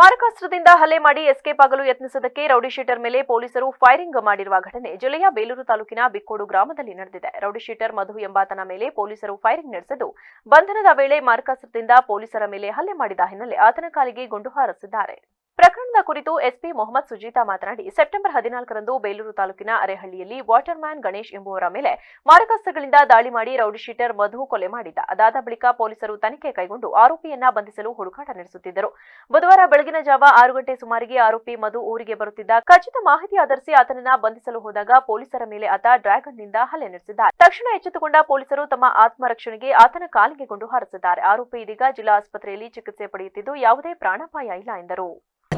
ಮಾರಕಾಸ್ತ್ರದಿಂದ ಹಲ್ಲೆ ಮಾಡಿ ಎಸ್ಕೇಪ್ ಆಗಲು ಯತ್ನಿಸಿದ್ದಕ್ಕೆ ರೌಡಿ ಶೀಟರ್ ಮೇಲೆ ಪೊಲೀಸರು ಫೈರಿಂಗ್ ಮಾಡಿರುವ ಘಟನೆ ಜಿಲ್ಲೆಯ ಬೇಲೂರು ತಾಲೂಕಿನ ಬಿಕ್ಕೋಡು ಗ್ರಾಮದಲ್ಲಿ ನಡೆದಿದೆ. ರೌಡಿ ಶೀಟರ್ ಮಧು ಎಂಬಾತನ ಮೇಲೆ ಪೊಲೀಸರು ಫೈರಿಂಗ್ ನಡೆಸಿದ್ದು, ಬಂಧನದ ವೇಳೆ ಮಾರಕಾಸ್ತ್ರದಿಂದ ಪೊಲೀಸರ ಮೇಲೆ ಹಲ್ಲೆ ಮಾಡಿದ ಹಿನ್ನೆಲೆ ಆತನ ಕಾಲಿಗೆ ಗುಂಡು ಹಾರಿಸಿದ್ದಾರೆ. ಪ್ರಕರಣದ ಕುರಿತು ಎಸ್ಪಿ ಮೊಹಮ್ಮದ್ ಸುಜೀತಾ ಮಾತನಾಡಿ, ಸೆಪ್ಟೆಂಬರ್ ಹದಿನಾಲ್ಕರಂದು ಬೇಲೂರು ತಾಲೂಕಿನ ಅರೆಹಳ್ಳಿಯಲ್ಲಿ ವಾಟರ್ ಮ್ಯಾನ್ ಗಣೇಶ್ ಎಂಬುವರ ಮೇಲೆ ಮಾರಕಾಸ್ತ್ರಗಳಿಂದ ದಾಳಿ ಮಾಡಿ ರೌಡಿ ಶೀಟರ್ ಮಧು ಕೊಲೆ ಮಾಡಿದ್ದ. ಅದಾದ ಬಳಿಕ ಪೊಲೀಸರು ತನಿಖೆ ಕೈಗೊಂಡು ಆರೋಪಿಯನ್ನ ಬಂಧಿಸಲು ಹುಡುಕಾಟ ನಡೆಸುತ್ತಿದ್ದರು. ಬುಧವಾರ ಬೆಳಗಿನ ಜಾವ ಆರು ಗಂಟೆ ಸುಮಾರಿಗೆ ಆರೋಪಿ ಮಧು ಊರಿಗೆ ಬರುತ್ತಿದ್ದ. ಖಚಿತ ಮಾಹಿತಿ ಆಧರಿಸಿ ಆತನನ್ನ ಬಂಧಿಸಲು ಹೋದಾಗ ಪೊಲೀಸರ ಮೇಲೆ ಆತ ಡ್ರ್ಯಾಗನ್ನಿಂದ ಹಲ್ಲೆ ನಡೆಸಿದ್ದ ತಕ್ಷಣ ಎಚ್ಚೆತ್ತುಕೊಂಡ ಪೊಲೀಸರು ತಮ್ಮ ಆತ್ಮರಕ್ಷಣೆಗೆ ಆತನ ಕಾಲಿಗೆ ಗುಂಡು ಹಾರಿಸಿದ್ದಾರೆ. ಆರೋಪಿ ಇದೀಗ ಜಿಲ್ಲಾ ಆಸ್ಪತ್ರೆಯಲ್ಲಿ ಚಿಕಿತ್ಸೆ ಪಡೆಯುತ್ತಿದ್ದು, ಯಾವುದೇ ಪ್ರಾಣಾಪಾಯ ಇಲ್ಲ ಎಂದರು.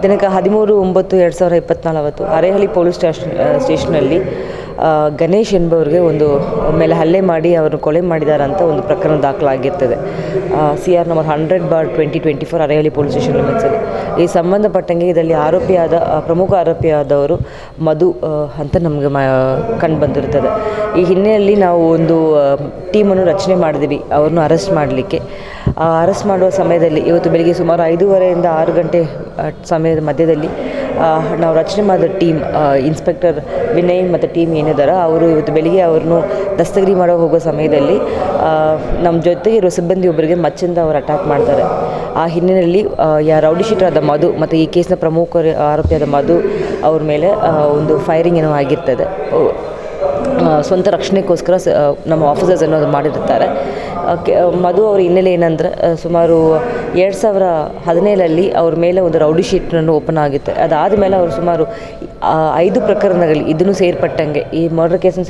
ದಿನಾಂಕ ಹದಿಮೂರು, ಒಂಬತ್ತು, ಎರಡು ಸಾವಿರದ ಇಪ್ಪತ್ನಾಲ್ವತ್ತು ಅರೇಹಳ್ಳಿ ಪೊಲೀಸ್ ಸ್ಟೇಷನ್ ಸ್ಟೇಷನಲ್ಲಿ ಗಣೇಶ್ ಎಂಬವರಿಗೆ ಒಂದು ಮೇಲೆ ಹಲ್ಲೆ ಮಾಡಿ ಅವರು ಕೊಲೆ ಮಾಡಿದ್ದಾರೆ ಅಂತ ಒಂದು ಪ್ರಕರಣ ದಾಖಲಾಗಿರ್ತದೆ. C R number hundred bar twenty twenty four Arehalli police station ಲಿಮಿಟ್ಸಲ್ಲಿ. ಈ ಸಂಬಂಧಪಟ್ಟಂಗೆ ಇದರಲ್ಲಿ ಆರೋಪಿಯಾದ ಪ್ರಮುಖ ಆರೋಪಿಯಾದವರು ಮಧು ಅಂತ ನಮಗೆ ಕಂಡು ಬಂದಿರ್ತದೆ ಈ ಹಿನ್ನೆಲೆಯಲ್ಲಿ ನಾವು ಒಂದು ಟೀಮನ್ನು ರಚನೆ ಮಾಡಿದ್ವಿ ಅವ್ರನ್ನ ಅರೆಸ್ಟ್ ಮಾಡಲಿಕ್ಕೆ. ಅರೆಸ್ಟ್ ಮಾಡುವ ಸಮಯದಲ್ಲಿ ಇವತ್ತು ಬೆಳಿಗ್ಗೆ ಸುಮಾರು ಐದೂವರೆಯಿಂದ ಆರು ಗಂಟೆ ಸಮಯದ ಮಧ್ಯದಲ್ಲಿ ನಾವು ರಚನೆ ಮಾಡಿದ ಟೀಮ್ ಇನ್ಸ್ಪೆಕ್ಟರ್ ವಿನಯ್ ಮತ್ತು ಟೀಮ್ ಏನಿದ್ದಾರೆ ಅವರು ಇವತ್ತು ಬೆಳಿಗ್ಗೆ ಅವ್ರನ್ನೂ ದಸ್ತಗಿರಿ ಮಾಡೋ ಹೋಗೋ ಸಮಯದಲ್ಲಿ ನಮ್ಮ ಜೊತೆಗೆ ಇರೋ ಸಿಬ್ಬಂದಿ ಒಬ್ಬರಿಗೆ ಮಚ್ಚಿಂದ ಅವರು ಅಟ್ಯಾಕ್ ಮಾಡ್ತಾರೆ. ಆ ಹಿನ್ನೆಲೆಯಲ್ಲಿ ಯಾ ರೌಡಿ ಶೀಟರ್ ಆದ ಮಧು ಮತ್ತು ಈ ಕೇಸ್ನ ಪ್ರಮುಖ ಆರೋಪಿಯಾದ ಮಧು ಅವ್ರ ಮೇಲೆ ಒಂದು ಫೈರಿಂಗ್ ಏನೋ ಆಗಿರ್ತದೆ. ಸ್ವಂತ ರಕ್ಷಣೆಗೋಸ್ಕರ ನಮ್ಮ ಆಫೀಸರ್ಸ್ ಅನ್ನೋದು ಮಾಡಿರ್ತಾರೆ ಮಧು ಅವ್ರ ಹಿನ್ನೆಲೆ ಏನಂದ್ರೆ ಸುಮಾರು ಎರಡು ಸಾವಿರ ಹದಿನೇಳರಲ್ಲಿ ಅವ್ರ ಮೇಲೆ ಒಂದು ರೌಡಿ ಶೀಟ್ನನ್ನು ಓಪನ್ ಆಗುತ್ತೆ. ಅದಾದ ಮೇಲೆ ಅವರು ಸುಮಾರು ಐದು ಪ್ರಕರಣಗಳಲ್ಲಿ ಇದನ್ನು ಸೇರ್ಪಟ್ಟಂಗೆ, ಈ ಮರ್ಡರ್ ಕೇಸನ್ನು